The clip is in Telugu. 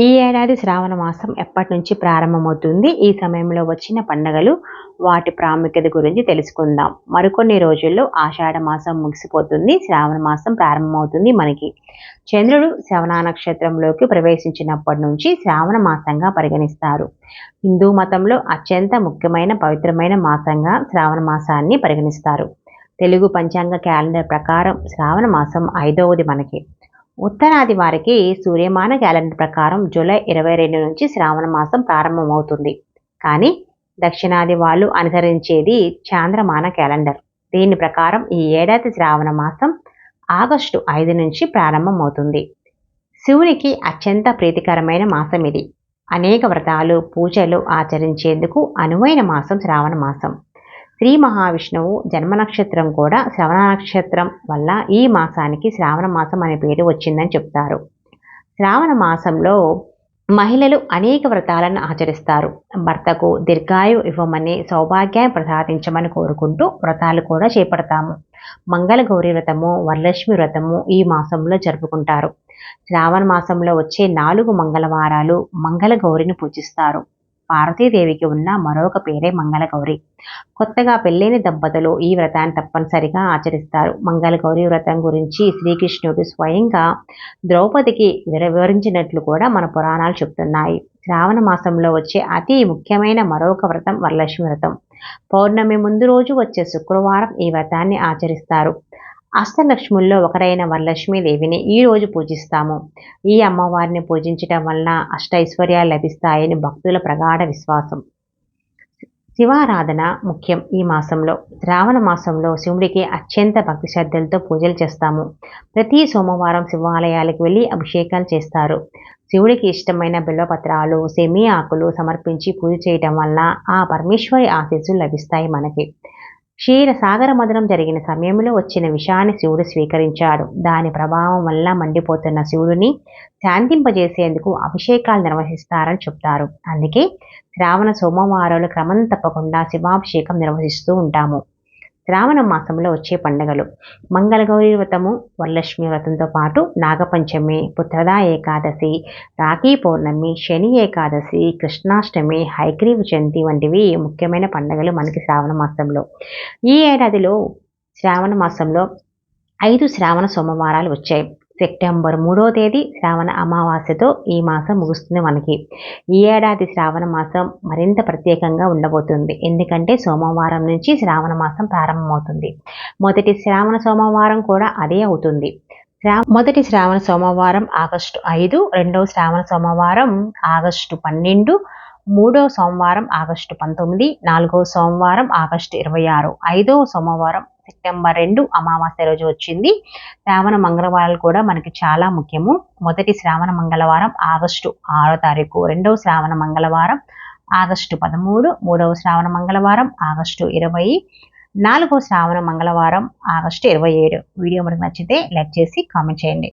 ఈ ఏడాది శ్రావణ మాసం ఎప్పటి నుంచి ప్రారంభమవుతుంది? ఈ సమయంలో వచ్చిన పండగలు వాటి ప్రాముఖ్యత గురించి తెలుసుకుందాం. మరికొన్ని రోజుల్లో ఆషాఢ మాసం ముగిసిపోతుంది. శ్రావణ మాసం ప్రారంభమవుతుంది మనకి. చంద్రుడు శ్రవణ నక్షత్రంలోకి ప్రవేశించినప్పటి నుంచి శ్రావణ మాసంగా పరిగణిస్తారు. హిందూ మతంలో అత్యంత ముఖ్యమైన పవిత్రమైన మాసంగా శ్రావణ మాసాన్ని పరిగణిస్తారు. తెలుగు పంచాంగ క్యాలెండర్ ప్రకారం శ్రావణ మాసం ఐదవది మనకి. ఉత్తరాది వారికి సూర్యమాన క్యాలెండర్ ప్రకారం జూలై ఇరవై రెండు నుంచి శ్రావణ మాసం ప్రారంభమవుతుంది. కానీ దక్షిణాది వాళ్ళు అనుసరించేది చాంద్రమాన క్యాలెండర్. దీని ప్రకారం ఈ ఏడాది శ్రావణ మాసం ఆగస్టు ఐదు నుంచి ప్రారంభమవుతుంది. శివునికి అత్యంత ప్రీతికరమైన మాసం ఇది. అనేక వ్రతాలు పూజలు ఆచరించేందుకు అనువైన మాసం శ్రావణ మాసం. శ్రీ మహావిష్ణువు జన్మ నక్షత్రం కూడా శ్రవణ నక్షత్రం వల్ల ఈ మాసానికి శ్రావణ మాసం అనే పేరు వచ్చిందని చెప్తారు. శ్రావణ మాసంలో మహిళలు అనేక వ్రతాలను ఆచరిస్తారు. భర్తకు దీర్ఘాయు ఇవ్వమని సౌభాగ్యాన్ని ప్రసాదించమని కోరుకుంటూ వ్రతాలు కూడా చేపడతాము. మంగళగౌరి వ్రతము వరలక్ష్మి వ్రతము ఈ మాసంలో జరుపుకుంటారు. శ్రావణ మాసంలో వచ్చే నాలుగు మంగళవారాలు మంగళ గౌరిని పూజిస్తారు. పార్వతీదేవికి ఉన్న మరొక పేరే మంగళగౌరి. కొత్తగా పెళ్ళైన దంపతులు ఈ వ్రతాన్ని తప్పనిసరిగా ఆచరిస్తారు. మంగళగౌరి వ్రతం గురించి శ్రీకృష్ణుడు స్వయంగా ద్రౌపదికి వివరించినట్లు కూడా మన పురాణాలు చెప్తున్నాయి. శ్రావణ మాసంలో వచ్చే అతి ముఖ్యమైన మరొక వ్రతం వరలక్ష్మి వ్రతం. పౌర్ణమి ముందు రోజు వచ్చే శుక్రవారం ఈ వ్రతాన్ని ఆచరిస్తారు. అష్టలక్ష్ముల్లో ఒకరైన వరలక్ష్మీదేవిని ఈరోజు పూజిస్తాము. ఈ అమ్మవారిని పూజించటం వలన అష్టైశ్వర్యాలు లభిస్తాయని భక్తుల ప్రగాఢ విశ్వాసం. శివారాధన ముఖ్యం ఈ మాసంలో. శ్రావణ మాసంలో శివుడికి అత్యంత భక్తి శ్రద్ధలతో పూజలు చేస్తాము. ప్రతి సోమవారం శివాలయాలకు వెళ్ళి అభిషేకాలు చేస్తారు. శివుడికి ఇష్టమైన బిల్వపత్రాలు సెమి ఆకులు సమర్పించి పూజ చేయటం వల్ల ఆ పరమేశ్వరి ఆశీస్సులు లభిస్తాయి మనకి. క్షీరసాగర మదనం జరిగిన సమయంలో వచ్చిన విషాన్ని శివుడు స్వీకరించాడు. దాని ప్రభావం వల్ల మండిపోతున్న శివుడిని శాంతింపజేసేందుకు అభిషేకాలు నిర్వహిస్తారని చెప్తారు. అందుకే శ్రావణ సోమవారాలు క్రమం తప్పకుండా శివాభిషేకం నిర్వహిస్తూ ఉంటాము. శ్రావణ మాసంలో వచ్చే పండుగలు. మంగళగౌరి వ్రతము వరలక్ష్మి వ్రతంతో పాటు నాగపంచమి పుత్రదా ఏకాదశి రాఖీ పౌర్ణమి శని ఏకాదశి కృష్ణాష్టమి హైగ్రీవ జయంతి వంటివి ముఖ్యమైన పండుగలు మనకి శ్రావణ మాసంలో. ఈ ఏడాదిలో శ్రావణ మాసంలో ఐదు శ్రావణ సోమవారాలు వచ్చాయి. సెప్టెంబర్ మూడో తేదీ శ్రావణ అమావాస్యతో ఈ మాసం ముగుస్తుంది మనకి. ఈ ఏడాది శ్రావణ మాసం మరింత ప్రత్యేకంగా ఉండబోతుంది. ఎందుకంటే సోమవారం నుంచి శ్రావణ మాసం ప్రారంభమవుతుంది. మొదటి శ్రావణ సోమవారం కూడా అదే అవుతుంది. మొదటి శ్రావణ సోమవారం ఆగస్టు ఐదు రెండవ శ్రావణ సోమవారం ఆగస్టు పన్నెండు మూడవ సోమవారం ఆగస్టు పంతొమ్మిది నాలుగవ సోమవారం ఆగస్టు ఇరవై ఆరు ఐదవ సోమవారం సెప్టెంబర్ రెండు అమావాస్య రోజు వచ్చింది. శ్రావణ మంగళవారాలు కూడా మనకి చాలా ముఖ్యము. మొదటి శ్రావణ మంగళవారం ఆగస్టు ఆరో తారీఖు రెండవ శ్రావణ మంగళవారం ఆగస్టు పదమూడు మూడవ శ్రావణ మంగళవారం ఆగస్టు ఇరవై నాలుగవ శ్రావణ మంగళవారం ఆగస్టు ఇరవై ఏడు. వీడియో మనకు నచ్చితే లైక్ చేసి కామెంట్ చేయండి.